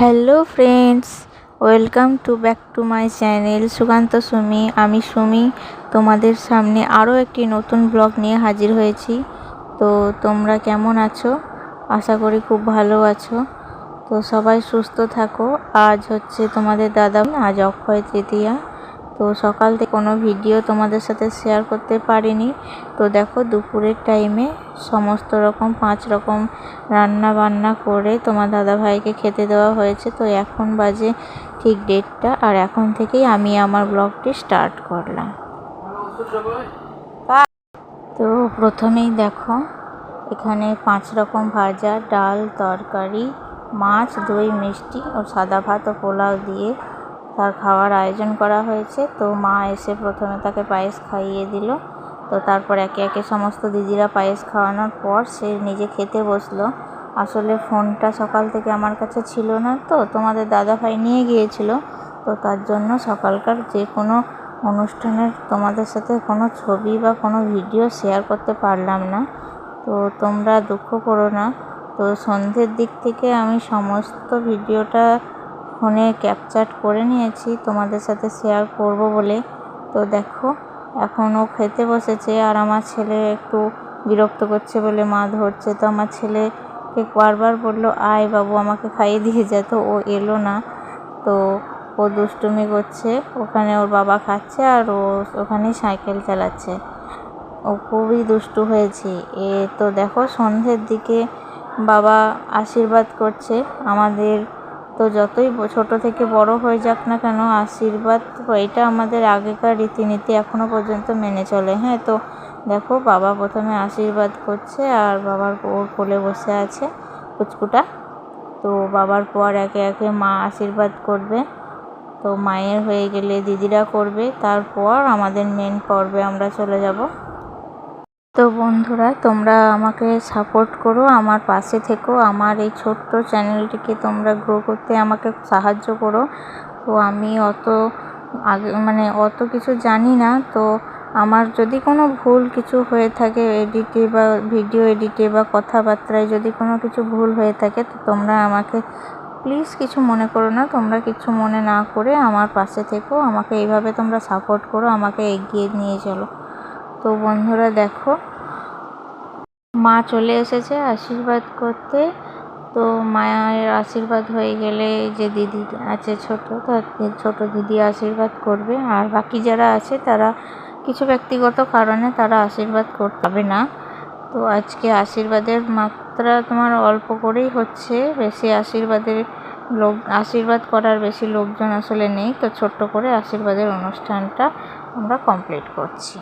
Hello friends welcome to back to my channel Sukanta Sumi আমি সুমি, তোমাদের সামনে আরও একটি নতুন ব্লগ নিয়ে হাজির হয়েছি। তো তোমরা কেমন আছো? আশা করি খুব ভালো আছো। তো সবাই সুস্থ থাকো। আজ হচ্ছে তোমাদের দাদা, আজ অক্ষয় তৃতীয়া। তো সকাল থেকে কোনো ভিডিও তোমাদের সাথে শেয়ার করতে পারিনি। তো দেখো দুপুরের টাইমে সমস্ত রকম পাঁচ রকম রান্না বান্না করে তোমার দাদা ভাইকে খেতে দেওয়া হয়েছে। তো এখন বাজে ঠিক ডেটটা আর এখন থেকেই আমি আমার ব্লগটি স্টার্ট করলাম। তো প্রথমেই দেখো এখানে পাঁচ রকম ভাজা, ডাল, তরকারি, মাছ, দই, মিষ্টি ও সাদা ভাত ও পোলাও দিয়ে তার খাওয়ার আয়োজন করা হয়েছে। তো মা এসে প্রথমে তাকে পায়েস খাইয়ে দিল। তো তারপর একে একে সমস্ত দিদিরা পায়েস খাওয়ানোর পর সে নিজে খেতে বসল। আসলে ফোনটা সকাল থেকে আমার কাছে ছিল না তো, তোমাদের দাদা ভাই নিয়ে গিয়েছিল। তো তার জন্য সকালকার যে কোনো অনুষ্ঠানের তোমাদের সাথে কোনো ছবি বা কোনো ভিডিও শেয়ার করতে পারলাম না। তো তোমরা দুঃখ করো না। তো সন্ধ্যের দিক থেকে আমি সমস্ত ভিডিওটা ফোনে ক্যাপচার করে নিয়েছি, তোমাদের সাথে শেয়ার করব বলে। তো দেখো, এখন ও খেতে বসেছে আর আমার ছেলে একটু বিরক্ত করছে বলে মা ধরছে। তো আমার ছেলেকে বারবার বলল, আয় বাবু, আমাকে খাইয়ে দিয়ে যেত ও এলো না। তো ও দুষ্টুমি করছে, ওখানে ওর বাবা খাচ্ছে আর ও ওখানেই সাইকেল চালাচ্ছে। ও খুবই দুষ্টু হয়েছে। এ তো দেখো, সন্ধ্যের দিকে বাবা আশীর্বাদ করছে। আমাদের তো যতই ছোট থেকে বড় হয়ে যাক না কেন, আশীর্বাদ এটা আমাদের আগেকার রীতিনীতি এখনও পর্যন্ত মেনে চলে। হ্যাঁ তো দেখো, বাবা প্রথমে আশীর্বাদ করছে আর বাবার ওর কোলে বসে আছে কুচকুটা। তো বাবার পর একে একে মা আশীর্বাদ করবে। তো মায়ের হয়ে গেলে দিদিরা করবে। তারপর আমাদের মেন পর্বে আমরা চলে যাব। তো বন্ধুরা, তোমরা আমাকে সাপোর্ট করো, আমার পাশে থেকো, আমার এই ছোট্ট চ্যানেলটিকে তোমরা গ্রো করতে আমাকে সাহায্য করো। তো আমি অত আগে মানে অত কিছু জানি না, তো আমার যদি কোনো ভুল কিছু হয়ে থাকে এডিটে বা ভিডিও এডিটে বা কথাবার্তায় যদি কোনো কিছু ভুল হয়ে থাকে, তো তোমরা আমাকে প্লিজ কিছু মনে করো না, তোমরা কিছু মনে না করে আমার পাশে থেকো, আমাকে এইভাবে তোমরা সাপোর্ট করো, আমাকে এগিয়ে নিয়ে চলো। তো বন্ধুরা দেখো, মা চলে এসেছে আশীর্বাদ করতে। তো মায়ের আশীর্বাদ হয়ে গেলে যে দিদি আছে ছোট তার ছোট দিদি আশীর্বাদ করবে। আর বাকি যারা আছে, তারা কিছু ব্যক্তিগত কারণে তারা আশীর্বাদ করতে হবে না। তো আজকে আশীর্বাদের মাত্রা তোমার অল্প করেই হচ্ছে। বেশি আশীর্বাদের লোক, আশীর্বাদ করার বেশি লোকজন আসলে নেই। তো ছোট্ট করে আশীর্বাদের অনুষ্ঠানটা আমরা কমপ্লিট করছি।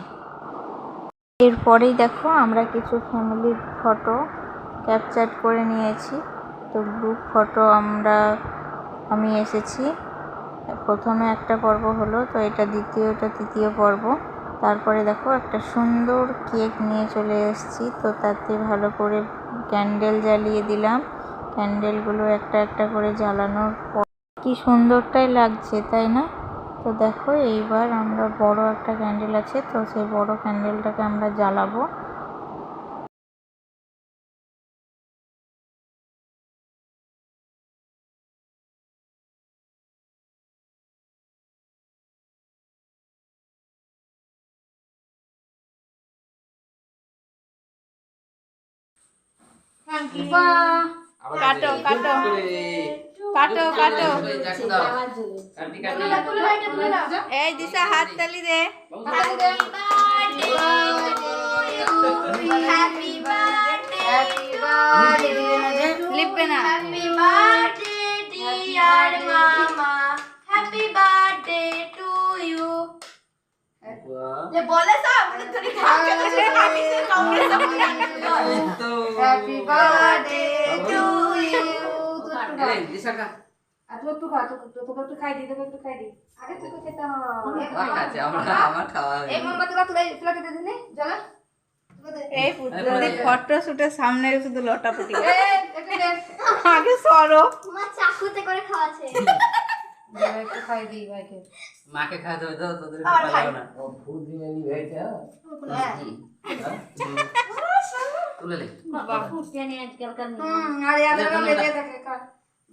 এরপরেই দেখো আমরা কিছু ফ্যামিলির ফটো ক্যাপচার করে নিয়েছি। তো গ্রুপ ফটো আমরা, আমি এসেছি। প্রথমে একটা পর্ব হলো, তো এটা দ্বিতীয়, এটা তৃতীয় পর্ব। তারপরে দেখো একটা সুন্দর কেক নিয়ে চলে এসেছি। তো তাতে ভালো করে ক্যান্ডেল জ্বালিয়ে দিলাম। ক্যান্ডেলগুলো একটা একটা করে জ্বালানোর পর কি সুন্দরটাই লাগছে, তাই না? তো দেখো এইবার আমরা বড় একটা ক্যান্ডেল আছে তো সেই বড় ক্যান্ডেলটাকে আমরা জ্বালাবো। কাটো কাটো কাটো কাটো এই দিশা হাত তালি দে লিখবে না Happy birthday, dear mama. Happy birthday to you. মাকে খাই দেবে তো তোদের আজকালকার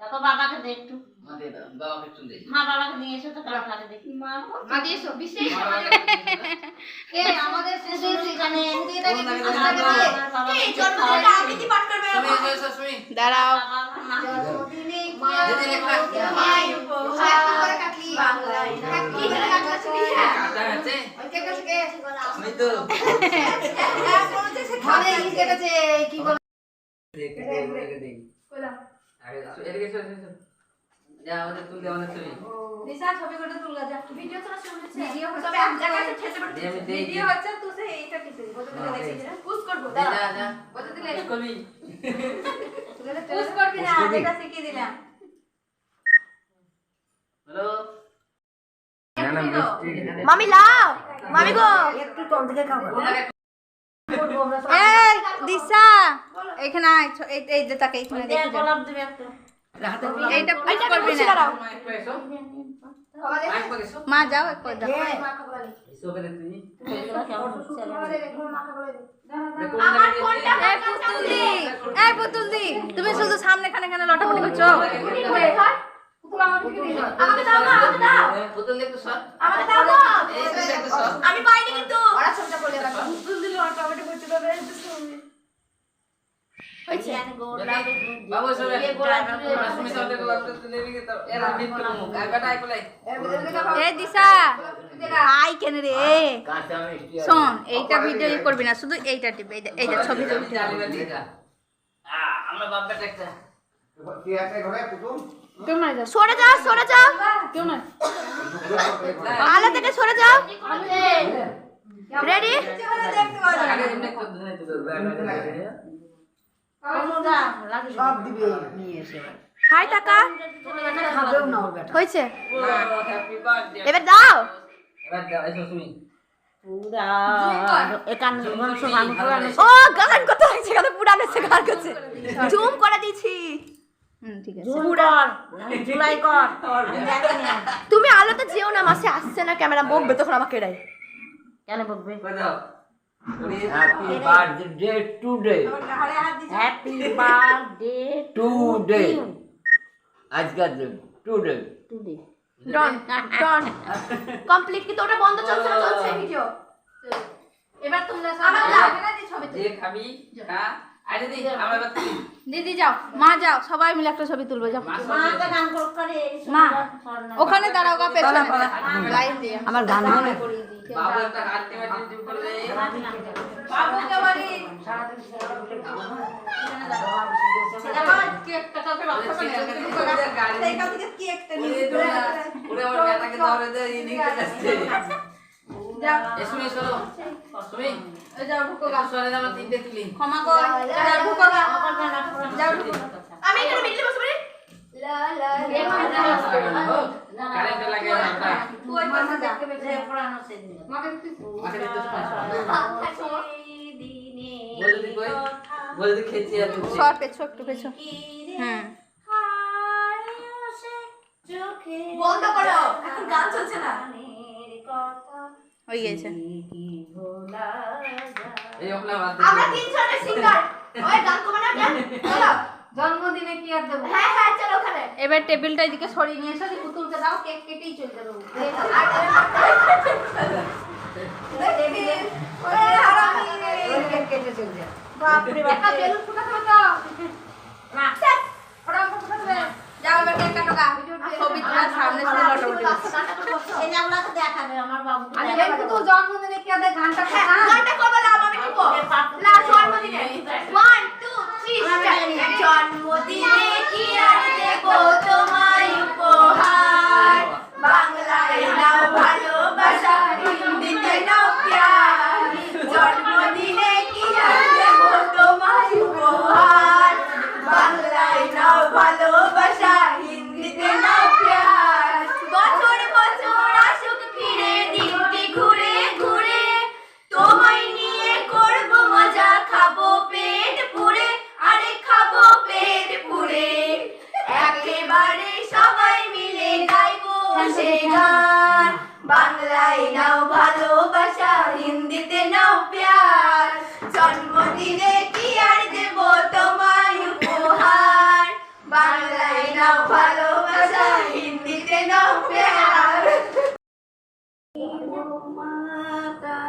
দেখো বাবাকে দে একটু মা দে দাও বাবাকে একটু দে মা বাবাকে নিয়ে এসো তো কারও খাতে দেখি মা বাবাকে একটু দে না। আমাদের শেষে সেখানে কোন লাগে দে না। এই জন্মদিনে আবৃত্তি পাঠ করবে সুমি এসো এসো সুমি দাঁড়াও জন্মদিনে দিদি লেখা মাই উপহার বাংলায় কি করে কাটলা তুমি আছে কে কে কে আমি তো মানে ই কেটেছে কি বল দেখ দেখ দেখ দেখ মামি লাও। মামি গো। একটু খাব। দিশা এখানে আয় এই এই যে তাকে এখানে দেখে। গোলাপ দিবে একটা। এইটা পুশ করবি না। মা যাও একবার দাও করে তুমি। শুধু সামনে খানে খানে লটাপটি করছ। আমাকে দাও না শোন এইটা ভিডিও করবি না শুধু এইটা টিপে এইটা এইটা ছবি সরে যাও সরে যাও আলো থেকে সরে যাও রেডি আগে এমনি তো ধরে তো সব দিবে নিয়ে এসে হাই টাকা খাবেও না ওর বেটা হয়েছে। এবার দাও। এবার দাও এসো তুমি পুরা একান্ন বংশ গান পুরানো ও গান কত হয়েছে গান পুরানো সে গান করছে। জুম করে দিছি হুম ঠিক আছে। জুন কর জুলাই কর। তুমি আলোতে যেও না মাসে আসছে না ক্যামেরা বকবে তখন আমাকে এরাই। কেন বকবে? Happy birthday. আজকের দিন today. ডন ডন কমপ্লিট কি? তো ওটা বন্ধ চলছে না? চলছে ভিডিও এবার তোমরা না ছবি যে খাবি খা আরে দি আমরা এবার দিদি যাও মা যাও সবাই মিলে একটা ছবি তুলবে যাও। মাছ মা তো গান করে মা ওখানে দাঁড়াও গা পেছনে। লাইন দিয়ে। আমার গান বাবু একটা হাত টিপে টিপ করে দে বাবুকে বলি ওরে আমার বেটাকে ধরে দে ইনি কাছে এসমি চলো। তুমি যাও ঢুকো একটু সরে যাও তিনটে তুলি। ক্ষমা কর। ঢুকো গা। যাও আমি এখানে মিডলে বসে সর পেছো একটু হয়ে গেছে সিঙ্গার গান চলো জন্মদিনে কি আর দেবো? হ্যাঁ হ্যাঁ চলো ওখানে। এবার টেবিলটা এদিকে সরিয়ে নিয়ে এসো পুতুলকে দাও কেক কেটেই চলে যাবে জন্মদিনে কি আর দেয়? গানটা খা গানটা না আমি কি জন্মদিনে। 1 2 3 জন্মদিনে কি আর দেব তোমায় উপহার? বাংলায় বাংলায় নাও ভালোবাসা, হিন্দিতে নাও প্যার। জন্মদিনে কি আর দেব তোমায় উপহার? বাংলায় নাও ভালোবাসা, হিন্দিতে নাও প্যার। মাতা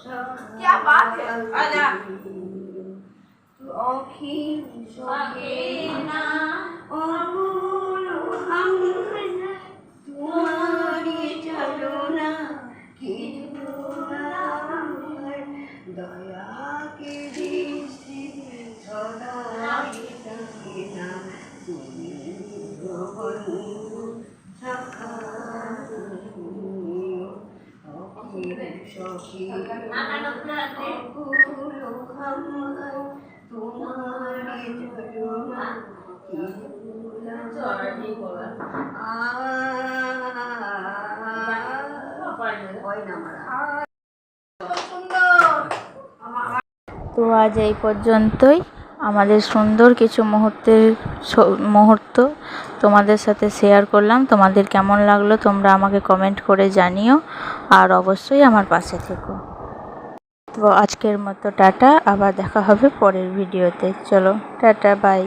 क्या बात है आजा তোমারি চলো না কি দয়া কে দৃষ্টি সদা না তুমি বন্ধু তো আজ এই পর্যন্তই। আমাদের সুন্দর কিছু মুহূর্তের মুহূর্ত তোমাদের সাথে শেয়ার করলাম। তোমাদের কেমন লাগল তোমরা আমাকে কমেন্ট করে জানিও। আর অবশ্যই আমার পাশে থেকো। তো আজকের মতো টাটা, আবার দেখা হবে পরের ভিডিওতে চলো, টাটা বাই